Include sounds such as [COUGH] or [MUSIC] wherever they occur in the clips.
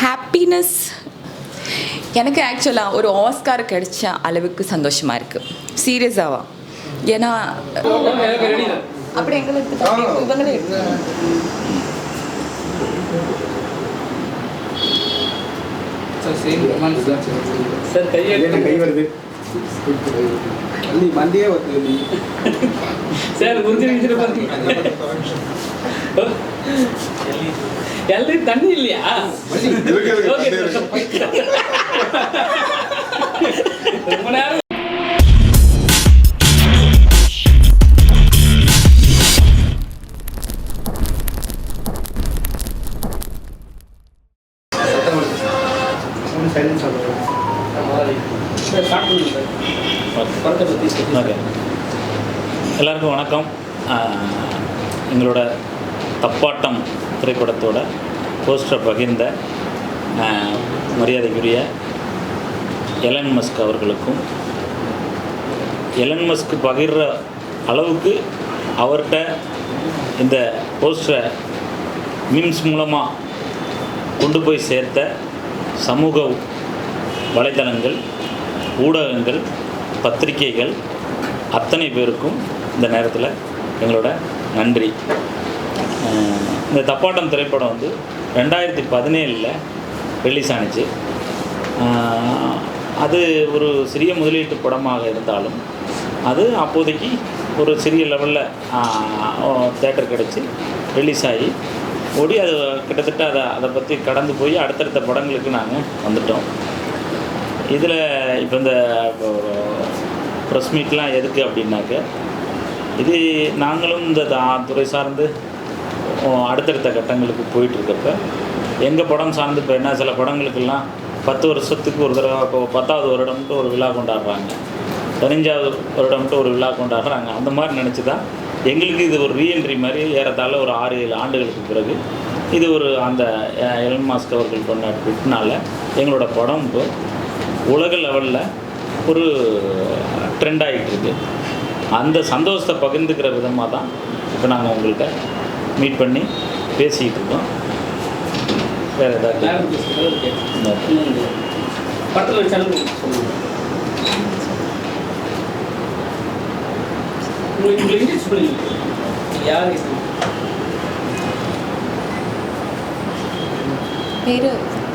Happiness எனக்கு ஆக்சுவலாக ஒரு ஆஸ்கார் கிடைச்ச அளவுக்கு சந்தோஷமாக இருக்குது சீரியஸாவா ஏன்னா அப்படி எங்களுக்கு இவங்களே சார் கை வருது. நீ சார் எல்லாம் தண்ணி இல்லையா? ரொம்ப நேரம். சைலன்ஸ் ஆகும் சார் ஸ்டார்ட் பண்ணுங்க சார் படத்தை பற்றி ஓகே எல்லாருக்கும் வணக்கம் ஆஹ், எங்களோட தப்பாட்டம் திரைப்படத்தோட போஸ்டரை பகிர்ந்த மரியாதைக்குரிய எலன் மஸ்க் அவர்களுக்கும் எலன் மஸ்க் பகிர்ற அளவுக்கு அவர்கிட்ட இந்த போஸ்டரை மீம்ஸ் மூலமாக கொண்டு போய் சேர்த்த சமூக வலைத்தளங்கள் ஊடகங்கள் பத்திரிகைகள் அத்தனை பேருக்கும் இந்த நேரத்தில் எங்களோட நன்றி. இந்த தப்பாட்டம் திரைப்படம் வந்து ரெண்டாயிரத்தி பதினேழில் ரிலீஸ் ஆனிச்சு. அது ஒரு சிறிய முதலீட்டு படமாக இருந்தாலும் அது அப்போதைக்கு ஒரு சிறிய லெவலில் தேட்டர் கிடச்சி ரிலீஸ் ஆகி ஓடி அது கிட்டத்தட்ட அதை அதை பற்றி கடந்து போய் அடுத்தடுத்த படங்களுக்கு நாங்கள் வந்துட்டோம். இதில் இப்போ இந்த ப்ரெஸ் மீட்லாம் எதுக்கு அப்படின்னாக்க இது நாங்களும் இந்த தா- துறை சார்ந்து அடுத்தடுத்த கட்டங்களுக்கு போயிட்டுருக்கப்ப எங்கள் படம் சார்ந்து இப்போ என்ன சில படங்களுக்கெல்லாம் பத்து வருஷத்துக்கு ஒரு தடவை இப்போ பத்தாவது வருடம்ட்டு ஒரு விழா கொண்டாடுறாங்க. பதினஞ்சாவது வருடம்ட்டு ஒரு விழா கொண்டாடுறாங்க. அந்த மாதிரி நினச்சி தான் எங்களுக்கு இது ஒரு ரீஎன்ட்ரி மாதிரி ஏறத்தாழ ஒரு ஆறு ஏழு ஆண்டுகளுக்கு பிறகு இது ஒரு அந்த எலன் மாஸ்க் அவர்கள் கொண்ட விட்டுனால எங்களோட படம் இப்போ உலக லெவலில் ஒரு ட்ரெண்ட் ஆகிட்டு இருக்கு அந்த சந்தோஷத்தை பகிர்ந்துக்கிற விதமாக தான் இப்போ நாங்கள் உங்கள்கிட்ட மீட் பண்ணி பேசிக்கிட்டு இருக்கோம். வேறு ஏதாவது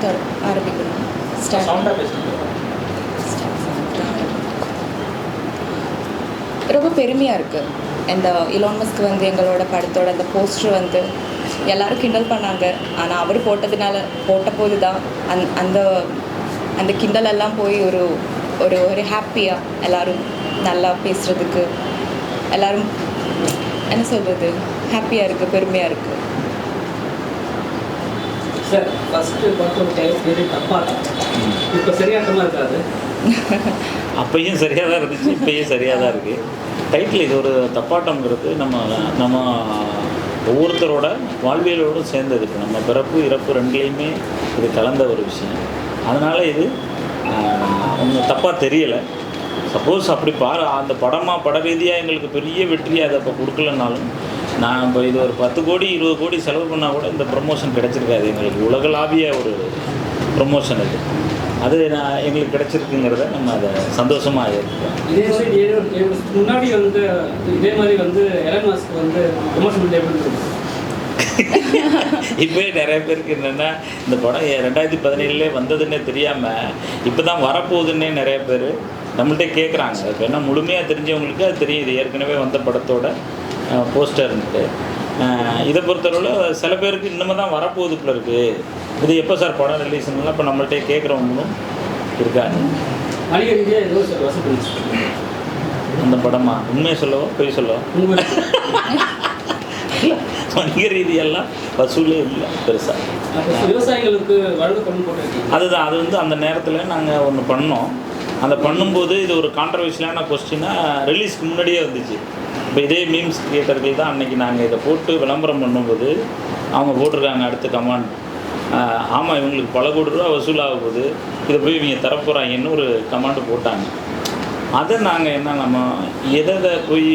பேர் ஆரம்பிக்கணும் ரொம்ப பெருமையாக இருக்குது இந்த இலான் மஸ்க் வந்து எங்களோட படத்தோட அந்த போஸ்டர் வந்து எல்லாரும் கிண்டல் பண்ணாங்க. ஆனால் அவர் போட்டதுனால போட்ட போது தான் அந் அந்த அந்த கிண்டல் எல்லாம் போய் ஒரு ஒரு ஒரு ஹாப்பியாக எல்லாரும் நல்லா பேசுகிறதுக்கு எல்லாரும் என்ன சொல்கிறது ஹாப்பியாக இருக்குது பெருமையாக இருக்குது சார் ஃபஸ்ட்டு பார்த்து தப்பாக இப்போ சரியாட்டமாக இருக்காது? [LAUGHS] அப்பையும் சரியாக தான் இருந்துச்சு இப்பயும் சரியாக தான் இருக்குது டைட்டில் இது ஒரு தப்பாட்டம்ங்கிறது நம்ம நம்ம ஒவ்வொருத்தரோட வாழ்வியலோடும் சேர்ந்தது. இப்போ நம்ம பிறப்பு இறப்பு ரெண்டுலேயுமே இது கலந்த ஒரு விஷயம். அதனால் இது ஒன்றும் தப்பாக தெரியலை. சப்போஸ் அப்படி பாரு அந்த படமாக பட ரீதியாக எங்களுக்கு பெரிய வெற்றி அதை இப்போ கொடுக்கலனாலும் நான் இப்போ இது ஒரு பத்து கோடி இருபது கோடி செலவு பண்ணால் கூட இந்த ப்ரொமோஷன் கிடச்சிருக்காது. எங்களுக்கு உலகளாவிய ஒரு ப்ரொமோஷன் இது அது நான் எங்களுக்கு கிடச்சிருக்குங்கிறத நம்ம அதை சந்தோஷமாக இருக்கோம் இதே மாதிரி முன்னாடி வந்து இதே மாதிரி வந்து எலன் வந்து எப்படி இருக்கும் இப்போயே நிறைய பேருக்கு என்னென்னா இந்த படம் ரெண்டாயிரத்தி பதினேழுலே வந்ததுன்னே தெரியாமல் இப்போ தான் வரப்போகுதுன்னே நிறைய பேர் நம்மள்ட்ட கேட்குறாங்க இப்போ என்ன முழுமையாக தெரிஞ்சவங்களுக்கு அது தெரியும் இது ஏற்கனவே வந்த படத்தோட போஸ்டர்ன்ட்டு இதை பொறுத்தளவில் சில பேருக்கு இன்னமும் தான் வரப்போகுது போல இருக்குது இது எப்போ சார் படம் ரிலீஸ்லாம் இப்போ நம்மள்ட்ட கேட்குறவங்களும் இருக்காங்க. அந்த படமா? உண்மையை சொல்லவோ? பொய் சொல்லவோ? வணிக ரீதியெல்லாம் வசூலே இல்லை பெருசாக விவசாயிகளுக்கு அதுதான் அது வந்து அந்த நேரத்தில் நாங்கள் ஒன்று பண்ணோம். அந்த பண்ணும்போது இது ஒரு கான்ட்ரவர்ஷியலான கொஸ்டினாக ரிலீஸ்க்கு முன்னாடியே வந்துச்சு. இப்போ இதே மீம்ஸ் கிரியேட்டர்கள் தான் அன்றைக்கி நாங்கள் இதை போட்டு விளம்பரம் பண்ணும்போது அவங்க போட்டிருக்காங்க அடுத்த கமாண்ட் ஆமாம் இவங்களுக்கு பல கோடி ரூபா வசூலாக போகுது. இதை போய் இவங்க தரப்போகிறாங்கன்னு ஒரு கமாண்டு போட்டாங்க. அதை நாங்கள் என்ன நம்ம எதை எதை போய்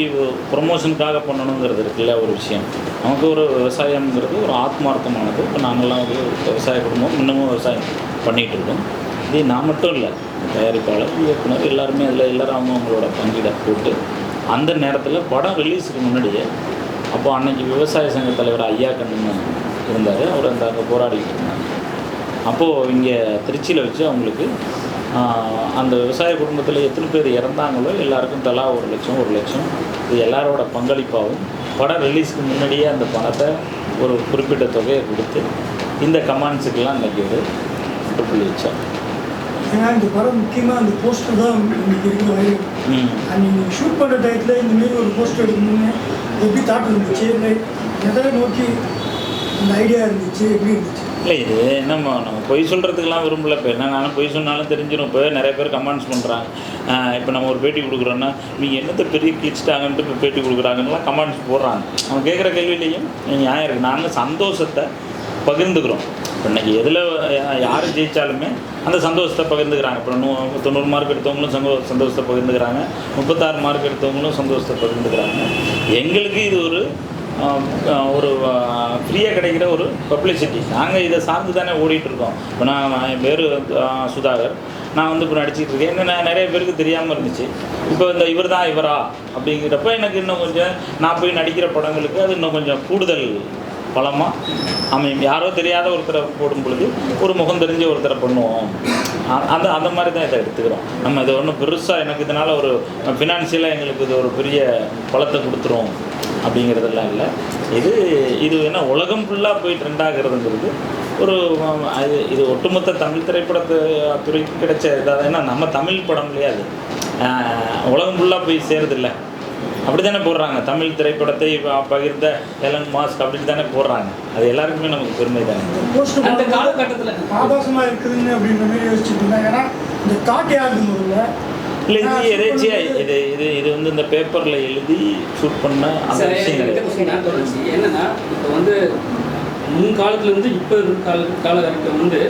ப்ரொமோஷனுக்காக பண்ணணுங்கிறது இருக்குல்ல ஒரு விஷயம். நமக்கு ஒரு விவசாயம்ங்கிறது ஒரு ஆத்மார்த்தமானது. இப்போ நாங்கள்லாம் ஒரு விவசாய குடும்பம் இன்னமும் விவசாயம் பண்ணிகிட்டு இருக்கோம். இது நான் மட்டும் இல்லை தயாரிப்பாளர் இயக்குனர் எல்லாருமே அதில் எல்லோரும் அவங்க அவங்களோட பங்கீடை போட்டு அந்த நேரத்தில் படம் ரிலீஸுக்கு முன்னாடியே அப்போ அன்னைக்கு விவசாய சங்க தலைவர் ஐயா கண்ணுன்னு இருந்தார். அவர் அந்த அங்கே போராடிக்கிட்டு இருந்தாங்க அப்போது இங்கே திருச்சியில் வச்சு அவங்களுக்கு அந்த விவசாய குடும்பத்தில் எத்தனை பேர் இறந்தாங்களோ எல்லாருக்கும் தலா ஒரு லட்சம் ஒரு லட்சம். இது எல்லாரோட பங்களிப்பாகவும் படம் ரிலீஸுக்கு முன்னாடியே அந்த பணத்தை ஒரு குறிப்பிட்ட தொகையை கொடுத்து இந்த கமாண்ட்ஸுக்கெல்லாம் இன்றைக்கி ஒரு முற்றுப்புள்ளி வச்சோம் ஏன்னா இந்த படம் முக்கியமாக அந்த போஸ்டர் தான் இன்னைக்கு இருக்கிற ம் நீங்கள் ஷூட் பண்ணுற டயத்தில் இந்த மாரி ஒரு போஸ்டர் எடுக்கணும்னு எப்படி தாட் இருந்துச்சு இல்லை எதை நோக்கி அந்த ஐடியா இருந்துச்சு எப்படி இருந்துச்சு இல்லை இது நம்ம நம்ம பொய் சொல்கிறதுக்கெல்லாம் விரும்பல. இப்போ என்ன நானும் பொய் சொன்னாலும் தெரிஞ்சிடும் இப்போ நிறைய பேர் கமெண்ட்ஸ் பண்ணுறாங்க இப்போ நம்ம ஒரு பேட்டி கொடுக்குறோன்னா நீங்கள் என்னத்தை பெரிய கிழிச்சிட்டாங்கன்ட்டு இப்போ பேட்டி கொடுக்குறாங்கலாம் கமெண்ட்ஸ் போடுறாங்க. அவங்க கேட்குற கேள்வியிலையும் நியாயம் இருக்குது நாங்கள் சந்தோஷத்தை பகிர்ந்துக்கிறோம். இப்போ இன்னைக்கு எதில் யார் ஜெயித்தாலுமே அந்த சந்தோஷத்தை பகிர்ந்துக்கிறாங்க. இப்போ நூ தொண்ணூறு மார்க் எடுத்தவங்களும் சந்தோ சந்தோஷத்தை பகிர்ந்துக்கிறாங்க. முப்பத்தாறு மார்க் எடுத்தவங்களும் சந்தோஷத்தை பகிர்ந்துக்கிறாங்க. எங்களுக்கு இது ஒரு ஒரு ஃப்ரீயாக கிடைக்கிற ஒரு பப்ளிசிட்டி நாங்கள் இதை சார்ந்து தானே ஓடிட்டுருக்கோம் இப்போ நான் என் பேர் சுதாகர். நான் வந்து இப்போ நடிச்சிட்டு இருக்கேன். என்ன நான் நிறைய பேருக்கு தெரியாமல் இருந்துச்சு. இப்போ இந்த இவர் தான் இவரா அப்படிங்கிறப்ப எனக்கு இன்னும் கொஞ்சம் நான் போய் நடிக்கிற படங்களுக்கு அது இன்னும் கொஞ்சம் கூடுதல் பலமாக அமையும் யாரோ தெரியாத ஒருத்தரை போடும் பொழுது ஒரு முகம் தெரிஞ்ச ஒருத்தரை பண்ணுவோம். அந்த அந்த மாதிரி தான் இதை எடுத்துக்கிறோம். நம்ம இது ஒன்றும் பெருசாக எனக்கு இதனால் ஒரு ஃபினான்ஷியலாக எங்களுக்கு இது ஒரு பெரிய பலத்தை கொடுத்துரும் அப்படிங்கிறதெல்லாம் இல்லை. இது இது என்ன உலகம் ஃபுல்லாக போய் ட்ரெண்ட் ஆகிறதுங்கிறது ஒரு அது இது ஒட்டுமொத்த தமிழ் திரைப்படத்து துறைக்கு கிடைச்ச இதாக ஏன்னா நம்ம தமிழ் படம் இல்லையா அது? உலகம் ஃபுல்லாக போய் சேருதில்ல அப்படி தானே போடுறாங்க. தமிழ் திரைப்படத்தை பகிர்ந்த எலன் மாஸ்க் அப்படின்னு தானே போடுறாங்க. அது எல்லாருக்குமே நமக்கு பெருமை தானே. அந்த காலகட்டத்துல. ஆபாசமாக இருக்குதுன்னு அப்படின்ற மாதிரி யோசிச்சுட்டு ஏன்னா இந்த காட்டு முதல்ல. இல்லை இது எதேச்சியா இது இது இது வந்து இந்த பேப்பரில் எழுதி ஷூட் பண்ண அந்த விஷயம். என்னன்னா இப்போ வந்து முன் காலத்துல இருந்து இப்போ இருக்க கால காலகட்டம் வந்து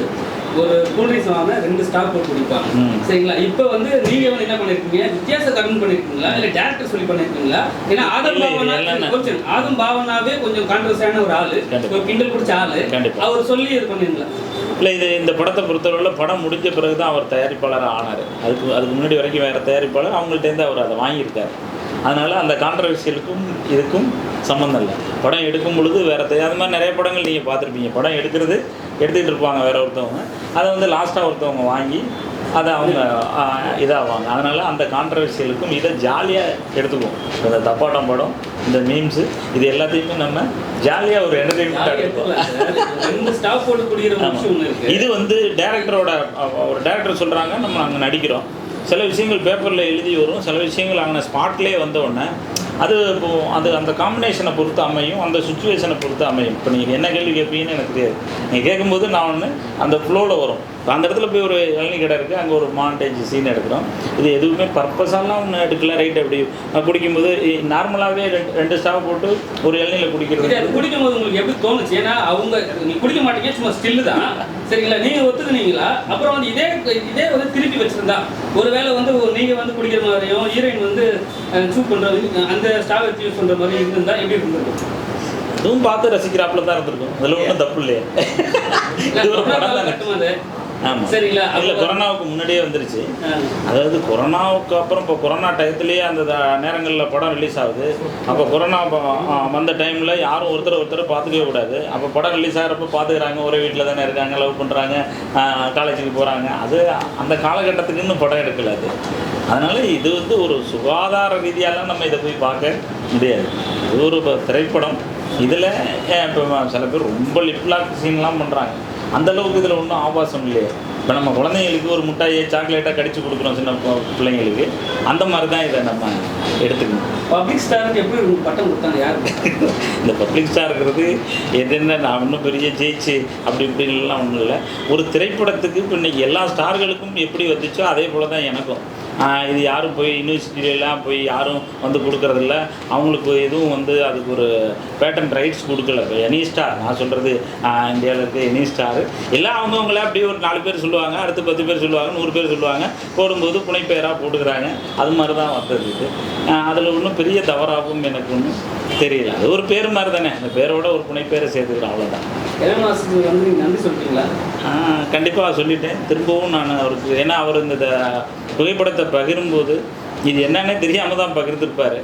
ஒரு கூல்ட்ரிங்க்ஸ் வாங்க ரெண்டு ஸ்டாப் போட்டு குடிப்பாங்க. சரிங்களா? இப்போ வந்து நீங்க வந்து என்ன பண்ணிருக்கீங்க? வித்தியாச கடன் பண்ணிருக்கீங்களா? இல்ல டேரக்டர் சொல்லி பண்ணிருக்கீங்களா? ஏன்னா ஆதம் பாவனா கொஞ்சம் ஆதம் பாவனாவே கொஞ்சம் கான்ட்ரவர்சியான ஒரு ஆளு. ஒரு கிண்டல் பிடிச்ச ஆளு. அவர் சொல்லி இது பண்ணீங்களா இல்லை இது இந்த படத்தை பொறுத்தளவில் படம் முடிஞ்ச பிறகு தான் அவர் தயாரிப்பாளராக ஆனார். அதுக்கு அதுக்கு முன்னாடி வரைக்கும் வேறு தயாரிப்பாளர் அவங்கள்ட்டேருந்து அவர் அதை வாங்கியிருக்கார். அதனால் அந்த கான்ட்ரவர்சியலுக்கும் இதுக்கும் சம்மந்தம் இல்லை. படம் எடுக்கும் பொழுது வேறு தயார் அது மாதிரி நிறைய படங்கள் நீங்கள் பார்த்துருப்பீங்க. படம் எடுக்கிறது எடுத்துக்கிட்டு இருப்பாங்க வேற ஒருத்தவங்க. அதை வந்து லாஸ்ட்டாக ஒருத்தவங்க வாங்கி அதை அவங்க இதாகுவாங்க அதனால் அந்த கான்ட்ரவர்சியலுக்கும் இதை ஜாலியாக எடுத்துக்குவோம். இந்த தப்பாட்டம் படம் இந்த மீம்ஸு இது எல்லாத்தையுமே நம்ம ஜாலியாக ஒரு என்டர்டெயின்மெண்ட்டாக எடுத்துக்கலாம் இது வந்து டேரக்டரோட ஒரு டேரக்டர் சொல்கிறாங்க நம்ம அங்கே நடிக்கிறோம். சில விஷயங்கள் பேப்பரில் எழுதி வரும் சில விஷயங்கள் அங்கே ஸ்பாட்லேயே வந்த உடனே அது இப்போ அது அந்த காம்பினேஷனை பொறுத்து அமையும் அந்த சுச்சுவேஷனை பொறுத்து அமையும். இப்போ நீங்கள் என்ன கேள்வி கேட்பீங்கன்னு எனக்கு தெரியாது. நீங்கள் கேட்கும்போது நான் ஒன்று அந்த ஃப்ளோவில் வரும். அந்த இடத்துல போய் ஒரு இளநீ கடை இருக்குது அங்கே ஒரு மாண்டேஜ் சீன் எடுக்கிறோம். இது எதுவுமே பர்பஸாலாம் ஒன்று எடுக்கல. ரைட் அப்படி குடிக்கும்போது நார்மலாகவே ரெண்டு ரெண்டு ஸ்டாப் போட்டு ஒரு அது குடிக்கிறது. குடிக்கும் போது உங்களுக்கு எப்படி தோணுச்சு? ஏன்னா அவங்க நீ குடிக்க மாட்டீங்க சும்மா ஸ்டில்லு தான். சரிங்களா? நீங்க ஒத்துக்குனீங்களா? அப்புறம் வந்து இதே இதே வந்து திருப்பி வச்சிருந்தா. ஒருவேளை வந்து ஒரு நீங்க வந்து குடிக்கிற மாதிரியும் ஹீரோயின் வந்து சூப் பண்றது அந்த ஸ்டார் வச்சு யூஸ் பண்ற மாதிரி இருந்திருந்தா எப்படி இருந்திருக்கும்? அதுவும் பார்த்து ரசிக்கிறாப்புல தான் இருந்திருக்கும். அதில் ஒன்றும் தப்பு இல்லையே. இது ஒரு படம் தானே. ஆமாம் சரிங்களா? இல்லை அப்ப- கொரோனாவுக்கு முன்னாடியே வந்துருச்சு. அதாவது கொரோனாவுக்கு அப்புறம் இப்போ கொரோனா டயத்துலேயே அந்த நேரங்களில் படம் ரிலீஸ் ஆகுது. அப்போ கொரோனா வந்த டைமில் யாரும் ஒருத்தர் ஒருத்தர் பார்த்துக்கவே கூடாது. அப்போ படம் ரிலீஸ் ஆகிறப்ப பார்த்துக்கிறாங்க ஒரே வீட்டில் தானே இருக்காங்க லவ் பண்ணுறாங்க காலேஜுக்கு போகிறாங்க அது அந்த காலகட்டத்துக்கு இன்னும் படம் எடுக்கல அது. அதனால் இது வந்து ஒரு சுகாதார ரீதியாலாம் நம்ம இதை போய் பார்க்க முடியாது. இது ஒரு திரைப்படம். இதில் இப்போ சில பேர் ரொம்ப லிப்லாக் சீன்லாம் பண்ணுறாங்க அந்த அளவுக்கு இதில் ஒன்றும் ஆபாசம் இல்லையே. இப்போ நம்ம குழந்தைங்களுக்கு ஒரு முட்டாயை சாக்லேட்டாக கடிச்சு கொடுக்குறோம் சின்ன பிள்ளைங்களுக்கு அந்த மாதிரி தான் இதை நம்ம எடுத்துக்கணும். பப்ளிக் ஸ்டாருக்கு எப்படி பட்டம் கொடுத்தாங்க யாருக்கு [LAUGHS] இந்த பப்ளிக் ஸ்டார் இருக்கிறது எதுன்னு நான் இன்னும் பெரிய ஜெயிச்சு அப்படி இப்படின்லாம் ஒன்றும் இல்லை. ஒரு திரைப்படத்துக்கு இப்போ இன்னைக்கு எல்லா ஸ்டார்களுக்கும் எப்படி வந்துச்சோ அதே போல் தான் எனக்கும். இது யாரும் போய் யூனிவர்சிட்டியிலலாம் போய் யாரும் வந்து கொடுக்கறதில்ல. அவங்களுக்கு எதுவும் வந்து அதுக்கு ஒரு பேட்டன் ரைட்ஸ் கொடுக்கல. இப்போ எனி ஸ்டார் நான் சொல்கிறது இந்தியாவில் இருக்க எனி ஸ்டார் எல்லாம் அவங்கவுங்கள அப்படியே ஒரு நாலு பேர் சொல்லுவாங்க அடுத்து பத்து பேர் சொல்லுவாங்க நூறு பேர் சொல்லுவாங்க. போடும்போது புனைப்பெயராக போட்டுக்கிறாங்க. அது மாதிரி தான் வந்தது இது. அதில் ஒன்றும் பெரிய தவறாகவும் எனக்கு ஒன்றும் தெரியல. அது ஒரு பேர் மாதிரி தானே அந்த பேரோட ஒரு புனைப்பெயரை சேர்த்துக்கிறேன் அவ்வளோதான் வந்து நன்றி சொல்லிட்டீங்களா கண்டிப்பாக சொல்லிட்டேன். திரும்பவும் நான் அவருக்கு ஏன்னா அவர் இந்த த- விஷயத்தை பகிரும்போது இது என்னன்னே தெரியாமல் தான் பகிர்ந்துருப்பார்.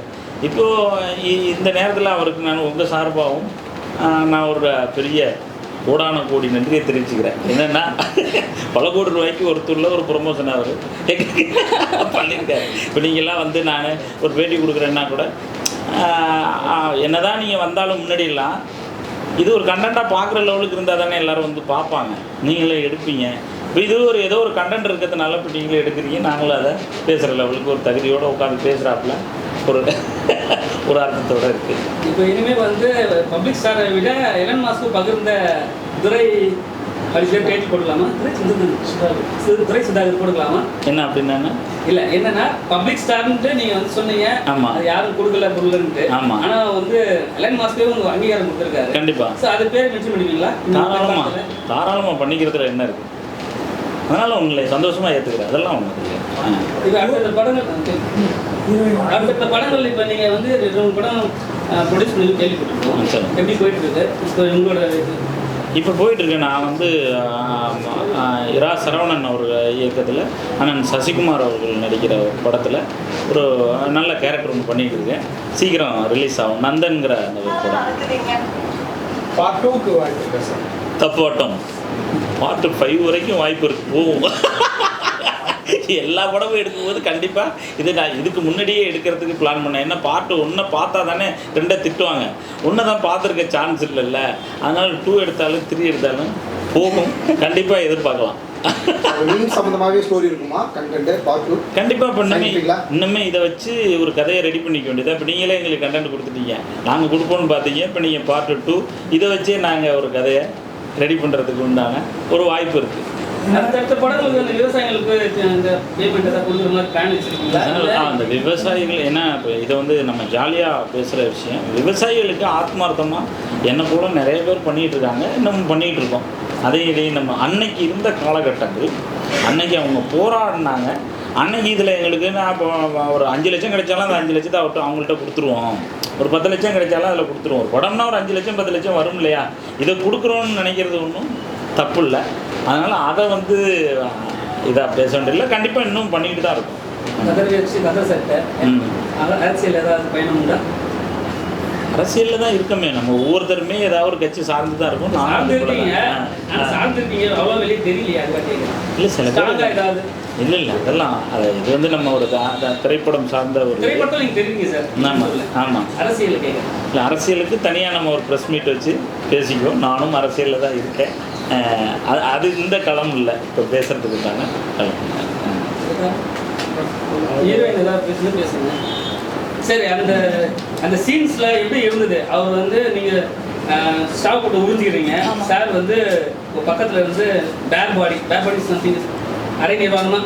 இப்போது இந்த நேரத்தில் அவருக்கு நான் உங்கள் சார்பாகவும் நான் ஒரு பெரிய கோடான கோடி நன்றியை தெரிவிச்சுக்கிறேன். என்னென்னா பல கோடி ரூபாய்க்கு ஒருத்தூரில் ஒரு ப்ரொமோஷன் அவர். பண்ணியிருக்காரு. இப்போ நீங்கள்லாம் வந்து நான் ஒரு பேட்டி கொடுக்குறேன்னா கூட என்ன தான் நீங்கள் வந்தாலும் முன்னாடியெல்லாம் இது ஒரு கண்டென்ட்டாக பார்க்குற லெவலுக்கு இருந்தால் தானே எல்லாரும் வந்து பார்ப்பாங்க. நீங்களே எடுப்பீங்க. இப்போ இது ஒரு ஏதோ ஒரு கண்டென்ட் இருக்கிறதுனால இப்போ நீங்களே எடுக்கிறீங்க. நாங்களும் அதை பேசுகிற லெவலுக்கு ஒரு தகுதியோடு உட்காந்து பேசுகிறாப்புல ஒரு [LAUGHS] ஒரு அர்த்தத்தோடு இருக்குது இப்போ இனிமேல் வந்து பப்ளிக் ஸ்டாரை விட எலன் மாஸ்க்கு பகிர்ந்த துரை படிச்சு பேட்டி போடலாமா? துரை சுதாகர். போடலாமா? என்ன அப்படின்னா இல்ல என்னன்னா பப்ளிக் ஸ்டார்ன்ட்டு நீங்க வந்து சொன்னீங்க. ஆமா. அது யாரும் கொடுக்கல கொடுக்கலன்ட்டு ஆமா. ஆனா வந்து எலன் மாஸ்கே உங்களுக்கு அங்கீகாரம் கொடுத்துருக்காரு. கண்டிப்பாக ஸோ அது பேர் மென்ஷன் பண்ணுவீங்களா தாராளமாக தாராளமாக பண்ணிக்கிறதுல என்ன இருக்குது அதனால் உங்களை சந்தோஷமாக ஏற்றுக்கிறேன் அதெல்லாம் அடுத்த படங்கள் அடுத்த படங்கள் இப்போ நீங்க வந்து ரெண்டு மூணு படம் ப்ரொடியூஸ் பண்ணி கேள்விப்பட்டிருக்கோம். எப்படி போயிட்டு இருக்கு இப்போ உங்களோட இப்போ போயிட்டுருக்கு. நான் வந்து இரா சரவணன் அவர்கள் இயக்கத்தில் அண்ணன் சசிகுமார் அவர்கள் நடிக்கிற ஒரு படத்தில் ஒரு நல்ல கேரக்டர் ஒன்று பண்ணிகிட்டு இருக்கேன். சீக்கிரம் ரிலீஸ் ஆகும். நந்தன்கிற அந்த படம். தப்போட்டம் பார்ட்டு ஃபைவ் வரைக்கும் வாய்ப்பு இருக்கு. போகும் எல்லா படமும் எடுக்கும்போது கண்டிப்பாக இது நான் இதுக்கு முன்னாடியே எடுக்கிறதுக்கு பிளான் பண்ணேன். என்ன பார்ட்டு ஒன்றை பார்த்தா தானே ரெண்டை திட்டுவாங்க. ஒன்றை தான் பார்த்துருக்க சான்ஸ் இல்லைல்ல. அதனால் டூ எடுத்தாலும் த்ரீ எடுத்தாலும் போகும். கண்டிப்பாக எதிர்பார்க்கலாம். மீன் சம்மந்தமாகவே ஸ்டோரி இருக்குமா? கண்டென்ட் பார்ட் டூ கண்டிப்பாக இப்போ இன்னுமே இதை வச்சு ஒரு கதையை ரெடி பண்ணிக்க வேண்டியதா? இப்போ நீங்களே எங்களுக்கு கண்டென்ட் கொடுத்துட்டீங்க. நாங்கள் கொடுப்போம்னு பார்த்தீங்க. இப்போ நீங்கள் பார்ட் டூ இதை வச்சே நாங்கள் ஒரு கதையை ரெடி பண்ணுறதுக்கு உண்டான ஒரு வாய்ப்பு இருக்குது அந்த விவசாயிகள் என்ன இப்போ இதை வந்து நம்ம ஜாலியாக பேசுகிற விஷயம் விவசாயிகளுக்கு ஆத்மார்த்தமாக என்ன போல நிறைய பேர் பண்ணிகிட்டு இருக்காங்க இன்னமும் பண்ணிகிட்டு இருக்கோம். அதே இதையும் நம்ம அன்னைக்கு இருந்த காலகட்டங்கள் அன்னைக்கு அவங்க போராடினாங்க. அன்னைக்கு இதில் எங்களுக்கு நான் இப்போ ஒரு அஞ்சு லட்சம் கிடைச்சாலும் அந்த அஞ்சு லட்சத்தை அவர்கிட்ட அவங்கள்ட்ட கொடுத்துருவோம். ஒரு பத்து லட்சம் கிடைச்சாலும் அதில் கொடுத்துருவோம். ஒரு படம்னா ஒரு அஞ்சு லட்சம் பத்து லட்சம் வரும் இல்லையா? இதை கொடுக்குறோன்னு நினைக்கிறது ஒன்றும் தப்பு இல்லை அதனால் அதை வந்து இதாக பேச வேண்டியதில்லை கண்டிப்பாக இன்னும் பண்ணிக்கிட்டு தான் இருக்கும் அரசியல் ஏதாவது பயணம் உண்டா? அரசியலில் தான் இருக்கமே. நம்ம ஒவ்வொருத்தருமே ஏதாவது ஒரு கட்சி சார்ந்து தான் இருக்கும். இல்லை. சில பேர் இல்லை இல்லை அதெல்லாம் அது இது வந்து நம்ம ஒரு திரைப்படம் சார்ந்த ஒரு ஆமாம் ஆமாம் அரசியல் கேட்குறேன் இல்லை அரசியலுக்கு தனியாக நம்ம ஒரு ப்ரெஸ் மீட் வச்சு பேசிக்குவோம். நானும் அரசியலில் தான் இருக்கேன். அது அது இந்த களம் இல்லை. இப்போ பேசுகிறதுக்குண்டான களம். பேசுங்க. சரி அந்த அந்த சீன்ஸ்ல எப்படி இருந்தது? அவர் வந்து நீங்க ஸ்டாப் போட்டு உறுதிக்கிறீங்க ஆமா. சார் வந்து பக்கத்துல இருந்து பேர் பாடி பேர் பாடி சம்திங் அரை நிர்வாகமா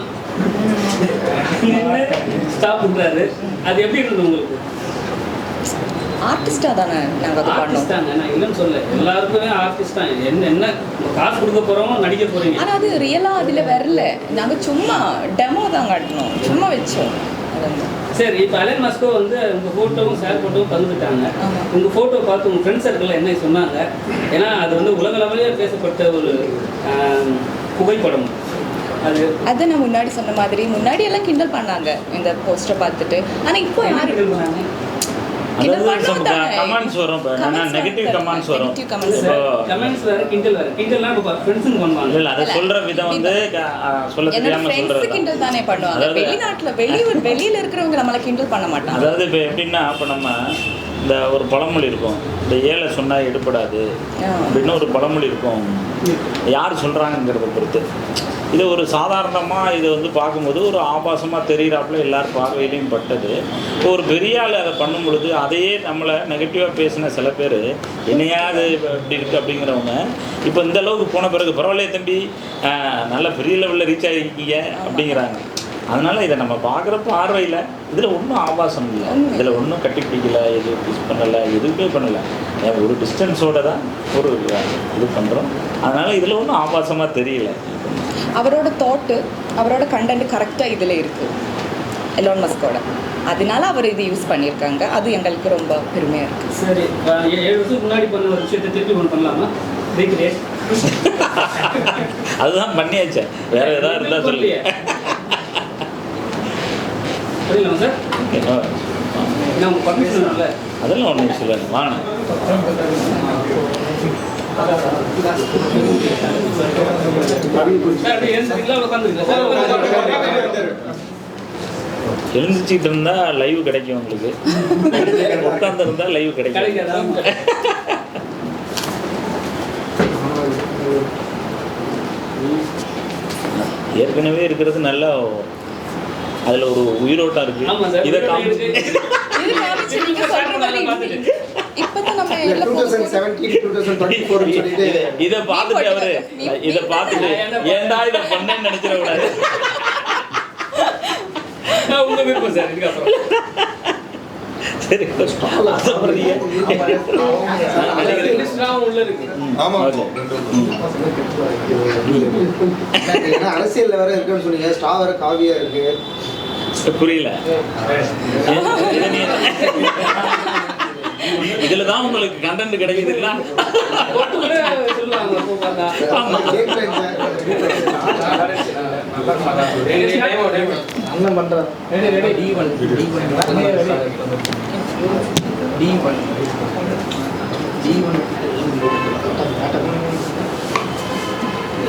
ஸ்டாப் பண்றாரு அது எப்படி இருந்தது உங்களுக்கு? ஆர்டிஸ்டாக தானே நாங்கள் அது ஆர்டிஸ்ட் பண்ணோம் நான் இல்லைன்னு சொல்ல எல்லாருக்குமே ஆர்டிஸ்ட் தான் என்ன என்ன காசு கொடுக்க போறோம் நடிக்க போறீங்க. ஆனால் அது ரியலாக அதில் வரல. நாங்கள் சும்மா டெமோ தான் காட்டினோம் சும்மா வச்சோம். சரி இப்போ அலன் மாஸ்கோ வந்து உங்க போட்டோவும் சார் போட்டோவும் பகிர்ந்துட்டாங்க. ஆமா. உங்க போட்டோ பார்த்து உங்க ஃப்ரெண்ட்ஸ் சர்க்கிள் என்ன சொன்னாங்க? ஏன்னா அது வந்து உலக அளவிலே பேசப்பட்ட ஒரு புகைப்படம். அது அதை நான் முன்னாடி சொன்ன மாதிரி முன்னாடி எல்லாம் கிண்டல் பண்ணாங்க இந்த போஸ்டரை பார்த்துட்டு. ஆனால் இப்போ என்ன கமெண்ட்ஸ் வரும் நெகட்டிவ். கமெண்ட்ஸ் வரும் கமெண்ட்ஸ் வேற கிண்டல் வேற. கிண்டல்லாம் இப்போ ஃப்ரெண்ட்ஸுங்க பண்ணுவாங்க. இல்லை அதை சொல்கிற விதம் வந்து சொல்ல ஃப்ரெண்ட்ஸ் சொல்கிறது கிண்டல் தானே. பண்ணுவாங்க. அதாவது- வெளிநாட்டுல வெளியூர் வெளியில இருக்கிறவங்க நம்மள கிண்டல் பண்ண மாட்டாங்க. அதாவது இப்போ எப்படின்னா இப்போ நம்ம இந்த ஒரு பழமொழி இருக்கும். இந்த ஏழை சொன்னால் எடுபடாது. அப்படின்னு ஒரு பழமொழி இருக்கும். யார் சொல்கிறாங்கிறத பொறுத்து. இது ஒரு சாதாரணமாக இது வந்து பார்க்கும்போது ஒரு ஆபாசமாக தெரிகிறாப்புல எல்லார் பார்வையிலையும் பட்டது. ஒரு பெரிய ஆள் அதை பண்ணும் பொழுது அதையே நம்மளை நெகட்டிவாக பேசின சில பேர் என்னையாது இப்படி இருக்குது அப்படிங்கிறவங்க இப்போ இந்த அளவுக்கு போன பிறகு பரவாயில்லையே தம்பி நல்ல பெரிய லெவலில் ரீச் ஆகிருக்கீங்க அப்படிங்கிறாங்க. அதனால் இதை நம்ம பார்க்குற பார்வையில் இதில் ஒன்றும் ஆபாசம் இல்லை. இதில் ஒன்றும் கட்டிப்பிடிக்கல எது கிஸ் பண்ணலை எதுவுமே பண்ணலை. ஒரு டிஸ்டன்ஸோடு தான் ஒரு இது பண்ணுறோம். அதனால் இதில் ஒன்றும் ஆபாசமாக தெரியல. அவரோட தாட்டு அவரோட கண்டென்ட் கரெக்டாக இதில் இருக்குது எலோன் மஸ்கோட அதனால அவர் இது யூஸ் பண்ணியிருக்காங்க. அது எங்களுக்கு ரொம்ப பெருமையாக இருக்குது சரி ஏழு வருஷத்துக்கு முன்னாடி பண்ண ஒரு விஷயத்தை திருப்பி ஒன்று பண்ணலாமா? ரீக்ரியேட் அதுதான் பண்ணியாச்சே. வேற ஏதாவது சார்? பர்மிஷன் இல்லை? அதெல்லாம் ஒன்றும் சொல்லுங்க வாங்க. சார் அப்படியே எழுந்து இல்லை உட்காந்துருக்கேன் சார் உட்காந்துருக்கேன் எழுந்திரிச்சிட்டு இருந்தா லைவ் கிடைக்கும் உங்களுக்கு. உட்கார்ந்து இருந்தா லைவ் கிடைக்கும். கிடைக்காதா ஏற்கனவே இருக்கிறது நல்ல அதுல ஒரு உயிரோட்டம் இருக்கு. இதை காமிச்சு இது காமிச்சு நீங்க சொல்ற மாதிரி இப்பதான் நம்ம இல்ல எல்லாம் two thousand seventeen two thousand twenty சொல்லிட்டு இத- பார்த்துட்டு அவரு இத பார்த்துட்டு ஏன்டா இதை பண்ணேன்னு நினைச்சிட கூடாது உங்க விருப்பம் சார் இதுக்கப்புறம். சரி ஆசைப்படுறீங்க லிஸ்ட்லாம் உள்ள இருக்கு. ஆமா ஓகே. ஏன்னா அரசியல்ல வேற இருக்குன்னு சொன்னீங்க. ஸ்டா வேற காவியா இருக்கு. புரியல. இதுல தான் உங்களுக்கு கண்டென்ட் கிடைக்குதுல்ல ஒட்டு கூட சொல்லுவாங்க அப்போ பார்த்தா ஆமா. கேட்கல அண்ணன் பண்றாரு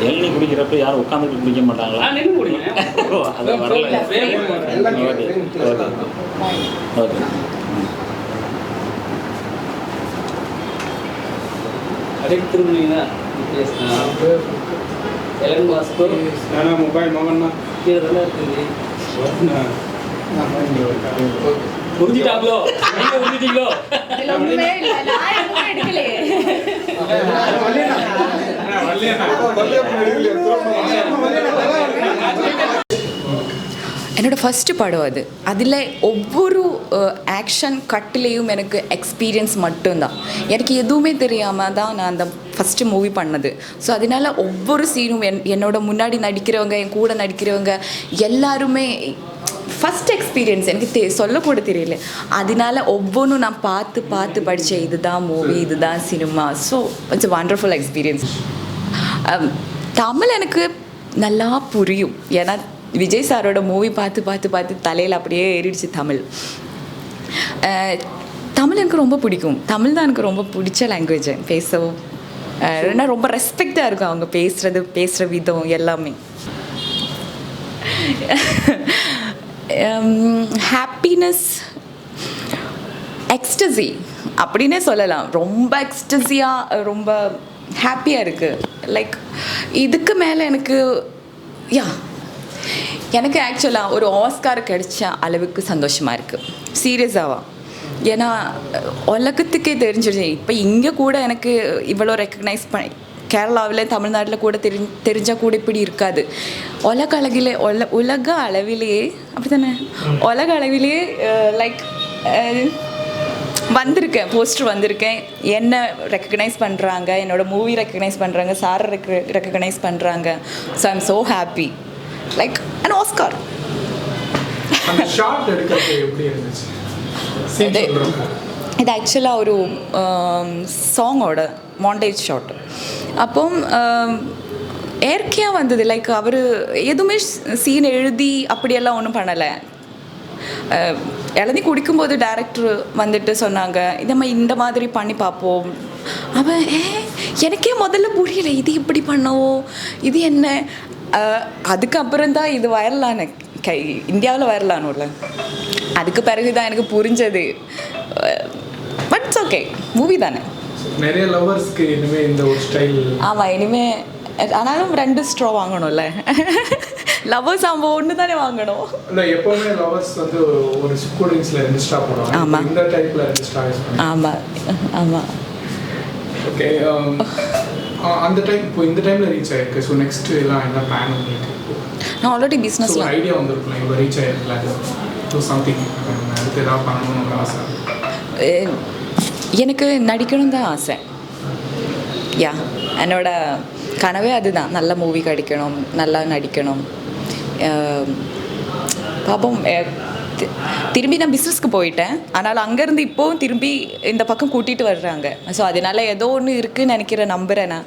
இளநீ குடிக்கிறப்ப யாரும் உட்காந்துட்டு குடிக்க மாட்டாங்களா அது வரல எல்லாம் ஓகே. అడిట్ తిరుగులీనా చేస్తున్నా ఎలన్ మాస్క్ నా మొబైల్ మామన్న తీరదన తిరిగి உறுதி என்னோடய ஃபஸ்ட்டு படம் அது. அதில் ஒவ்வொரு ஆக்ஷன் கட்டுலேயும் எனக்கு எக்ஸ்பீரியன்ஸ் மட்டும்தான். எனக்கு எதுவுமே தெரியாமல் தான் நான் அந்த ஃபஸ்ட்டு மூவி பண்ணது. ஸோ அதனால் ஒவ்வொரு சீனும் என் என்னோட முன்னாடி நடிக்கிறவங்க என் கூட நடிக்கிறவங்க எல்லாருமே ஃபஸ்ட் எக்ஸ்பீரியன்ஸ் எனக்கு தெ சொல்லக்கூட தெரியல. அதனால ஒவ்வொன்றும் நான் பார்த்து பார்த்து படித்தேன் இதுதான் மூவி இதுதான் cinema so it's wonderful experience Tamil எனக்கு நல்லா புரியும். ஏன்னா விஜய் சாரோட மூவி பார்த்து பார்த்து பார்த்து தலையில் அப்படியே ஏறிடுச்சு தமிழ். தமிழ் எனக்கு ரொம்ப பிடிக்கும். தமிழ் தான் எனக்கு ரொம்ப பிடிச்ச லாங்குவேஜ் பேசவும். ஏன்னா ரொம்ப ரெஸ்பெக்டாக இருக்கும் அவங்க பேசுகிறது பேசுகிற விதம் எல்லாமே. ஹாப்பினஸ் எக்ஸ்டசி அப்படின்னே சொல்லலாம். ரொம்ப எக்ஸ்டசியாக ரொம்ப ஹாப்பியாக இருக்குது லைக் இதுக்கு மேலே எனக்கு யா எனக்கு ஆக்சுவலாக ஒரு ஆஸ்கார் கிடைச்ச அளவுக்கு சந்தோஷமாக இருக்குது சீரியஸாவா ஏன்னா உலகத்துக்கே தெரிஞ்சிருச்சு. இப்போ இங்கே கூட எனக்கு இவ்வளோ ரெக்கக்னைஸ் பண்ணி கேரளாவில் தமிழ்நாட்டில் கூட தெரி தெரிஞ்சால் கூட இப்படி இருக்காது. உலக அளவிலே உல உலக அளவிலேயே அப்படி தானே உலக அளவிலேயே லைக் வந்திருக்கேன். போஸ்டர் வந்திருக்கேன். என்ன ரெக்கக்னைஸ் பண்ணுறாங்க என்னோட மூவி ரெக்கக்னைஸ் பண்ணுறாங்க சாரை ரெக்க ரெக்கக்னைஸ் பண்ணுறாங்க so I'm so happy like and Oscar எப்படி இது- ஆக்சுவலாக ஒரு சாங்கோட மாண்டேஜ் ஷாட் அப்போ இயற்கையாக வந்தது. லைக் அவர் எதுவுமே சீன் எழுதி அப்படியெல்லாம் ஒன்றும் பண்ணலை. இளநீ குடிக்கும்போது டேரக்டர் வந்துட்டு சொன்னாங்க இந்த மாதிரி இந்த மாதிரி பண்ணி பார்ப்போம். அவன் ஏ எனக்கே முதல்ல புரியல. இது இப்படி பண்ணவோ? இது என்ன? அதுக்கப்புறம் தான் இது வைரலான கை இந்தியாவில் வைரலானும்ல அதுக்கு பிறகு தான் எனக்கு புரிஞ்சது. பட் இட்ஸ் ஓகே மூவி தானே. நிறைய லவர்ஸ்க்கு இனிமே இந்த ஒரு ஸ்டைல் ஆமாம் இனிமே ஆனாலும் ரெண்டு ஸ்ட்ரா வாங்கணும்ல. லவ்வர்ஸ் அவங்க ஒன்று தானே வாங்கணும். இல்ல எப்பவுமே லவர்ஸ் வந்து ஒரு கூல்ட்ரிங்க்ஸ்ல ரெஜிஸ்டா போடுவாங்க. ஆமா. இந்த டைப்ல ரெஜிஸ்டா யூஸ் பண்ணுவாங்க ஆமாம் ஆமாம் ஓகே அந்த டைம் இப்போ இந்த டைம்ல ரீச் ஆயிருக்கு. ஸோ நெக்ஸ்ட் எல்லாம் என்ன பிளான் உங்களுக்கு? நான் ஆல்ரெடி ஸோ பிஸ்னஸில் ஐடியா வந்திருக்கலாம் இவ்வளோ ரீச் ஆயிருக்கலாம் ஸோ சம்திங் அடுத்து ஏதாவது பண்ணணும்னு ஒரு ஆசை? எனக்கு நடிக்கணும் தான் ஆசை. யா என்னோட கனவே அதுதான். நல்ல மூவி கிடைக்கணும் நல்லா நடிக்கணும். பாப்போம் திரும்பி நான் பிஸ்னஸ்க்கு போயிட்டேன். ஆனால் அங்கேருந்து இப்போவும் திரும்பி இந்த பக்கம் கூட்டிகிட்டு வர்றாங்க. ஸோ அதனால ஏதோ ஒன்று இருக்குன்னு நினைக்கிற நம்புகிறேன் நான்.